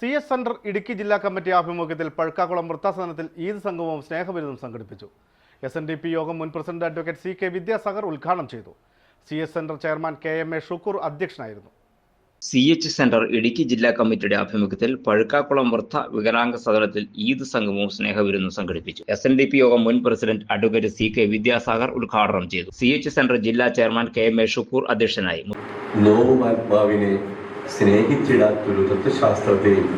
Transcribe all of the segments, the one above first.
C S centre Idukki ജില്ലാ committee ആഭിമുഖ്യത്തിൽ പഴക്കാക്കുളം വൃത്താസനത്തിൽ ഈദ് സംഗമവും സ്നേഹവിരുന്നും സംഘടിപ്പിച്ചു. എസ് എൻ ഡി പി യോഗം മുൻ president advocate C K Vidyasagar ഉദ്ഘാടനം ചെയ്തു. C S centre chairman K M A Shukkur അധ്യക്ഷനായിരുന്നു. സി എച്ച് സെന്റർ ഇടുക്കി ജില്ലാ കമ്മിറ്റിയുടെ ആഭിമുഖ്യത്തിൽ പഴുക്കാക്കുളം വൃദ്ധ വികലാംഗ സദനത്തിൽ ഈദ് സംഘവും സ്നേഹവിരുന്നും സംഘടിപ്പിച്ചു. എസ് എൻ ഡി പി യോഗം മുൻ president advocate C K Vidyasagar ഉദ്ഘാടനം ചെയ്തു. സി എച്ച് സെന്റർ ജില്ലാ chairman K M A Shukkur അധ്യക്ഷനായി. സ്നേഹിച്ചിടാത്തൊരു തത്വശാസ്ത്രത്തെയും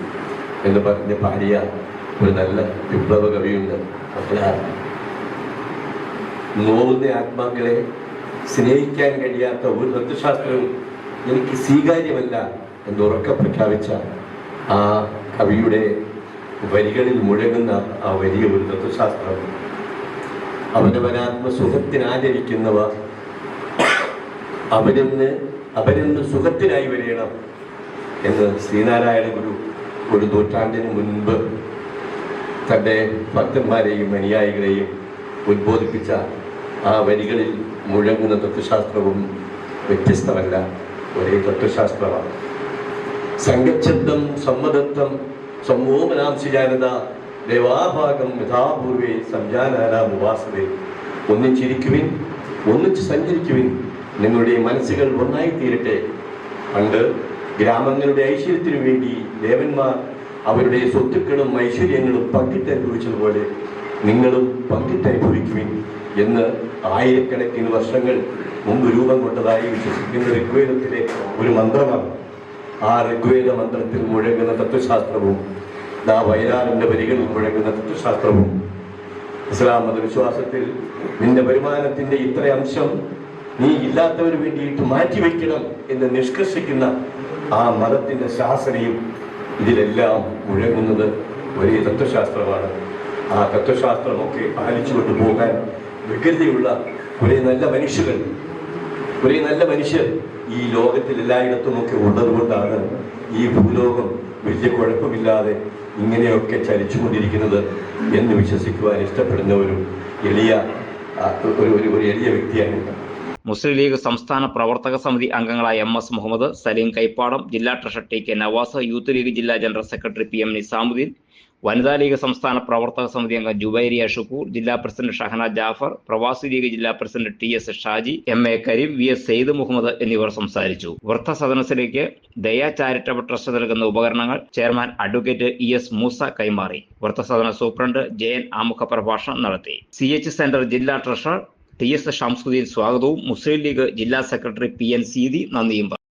എന്ന് പറഞ്ഞ പാടിയ ഒരു നല്ല വിപ്ലവ കവിയുണ്ട്. നോവുന്ന ആത്മാക്കളെ സ്നേഹിക്കാൻ കഴിയാത്ത ഒരു തത്വശാസ്ത്രവും എനിക്ക് സ്വീകാര്യമല്ല എന്ന് ഉറക്ക പ്രഖ്യാപിച്ച ആ കവിയുടെ വരികളിൽ മുഴങ്ങുന്ന ആ വലിയ ഒരു തത്വശാസ്ത്രം. അവനവനാത്മസുഖത്തിനാചരിക്കുന്നവ സുഖത്തിനാചരിക്കുന്നവ അവരെന്ന് അവരിന്ന് സുഖത്തിനായി വരയണം എന്ന് ശ്രീനാരായണ ഗുരു ഒരു നൂറ്റാണ്ടിന് മുൻപ് തന്റെ ഭക്തന്മാരെയും അനുയായികളെയും ഉദ്ബോധിപ്പിച്ച ആ വരികളിൽ മുഴങ്ങുന്ന തത്വശാസ്ത്രവും വ്യത്യസ്തമല്ല. ഒരേ തത്വശാസ്ത്രമാണ്. സംഘച്ഛബ്ദം സമ്മതത്വം ജാനത ദേവാഭാഗം യഥാപൂർവേ സംജാനാനാം ഉപാസതേ ഒന്നിച്ചിരിക്കുവിൻ ഒന്നിച്ച് സഞ്ചരിക്കുവിൻ. നിങ്ങളുടെ മനസ്സുകൾ ഒന്നായി തീരട്ടെ പണ്ട് ഗ്രാമങ്ങളുടെ ഐശ്വര്യത്തിനു വേണ്ടി ദേവന്മാർ അവരുടെ സ്വത്തുക്കളും ഐശ്വര്യങ്ങളും പങ്കിട്ടനുഭവിച്ചതുപോലെ നിങ്ങളും പങ്കിട്ടനുഭവിക്കുവിൻ എന്ന് ആയിരക്കണക്കിന് വർഷങ്ങൾ മുമ്പ് രൂപം കൊണ്ടതായി വിശ്വസിക്കുന്ന ഋഗ്വേദത്തിലെ ഒരു മന്ത്രമാണ്. ആ ഋഗ്വേദ മന്ത്രത്തിൽ മുഴങ്ങുന്ന തത്വശാസ്ത്രവും ദാ വയലാറിന്റെ വരികളിൽ മുഴങ്ങുന്ന തത്വശാസ്ത്രവും. ഇസ്ലാം മതവിശ്വാസത്തിൽ നിന്റെ വരുമാനത്തിന്റെ ഇത്ര അംശം നീ ഇല്ലാത്തവന് വേണ്ടിയിട്ട് മാറ്റിവെക്കണം എന്ന് നിഷ്കർഷിക്കുന്ന ആ മതത്തിന്റെ ശാസനയും ഇതിലെല്ലാം മുഴങ്ങുന്നത് ഒരേ തത്വശാസ്ത്രമാണ് ആ തത്വശാസ്ത്രമൊക്കെ പാലിച്ചു പോകാൻ വികൃതിയുള്ള ഒരു നല്ല മനുഷ്യർ ഒരു നല്ല മനുഷ്യർ ഈ ലോകത്തിൽ എല്ലായിടത്തുമൊക്കെ ഉള്ളതുകൊണ്ടാണ് ഈ ഭൂലോകം വലിയ കുഴപ്പമില്ലാതെ ഇങ്ങനെയൊക്കെ ചലിച്ചുകൊണ്ടിരിക്കുന്നത് എന്ന് വിശ്വസിക്കുവാൻ ഇഷ്ടപ്പെടുന്ന ഒരു എളിയ ഒരു ഒരു എളിയ വ്യക്തിയാണ്. മുസ്ലിം ലീഗ് സംസ്ഥാന പ്രവർത്തക സമിതി അംഗങ്ങളായ എം എസ് മുഹമ്മദ് സലീം കൈപ്പാടം ജില്ലാ treasurer T K Navas youth league ജില്ലാ general secretary P M Nizamuddin വനിതാ ലീഗ് സംസ്ഥാന പ്രവർത്തക സമിതി അംഗം ജുബൈരിയ ഷുക്കൂർ ജില്ലാ പ്രസിഡന്റ് ഷഹന ജാഫർ പ്രവാസി ലീഗ് ജില്ലാ president T S Shaji M A Karim V S Syed Muhammad എന്നിവർ സംസാരിച്ചു. വൃദ്ധ സദനത്തിലേക്ക് ദയാ ചാരിറ്റബിൾ ട്രസ്റ്റ് നൽകുന്ന ഉപകരണങ്ങൾ chairman advocate E S Moosa കൈമാറി. വൃദ്ധസദന സൂപ്രണ്ട് ജയൻ ആമുഖ പ്രഭാഷണം നടത്തി. സി എച്ച് സെന്റർ ജില്ലാ ട്രഷറർ ടി എസ് ഷംസുദ്ദീൻ സ്വാഗതവും മുസ്ലിം ലീഗ് ജില്ലാ സെക്രട്ടറി പി എൻ സീതി നന്ദിയും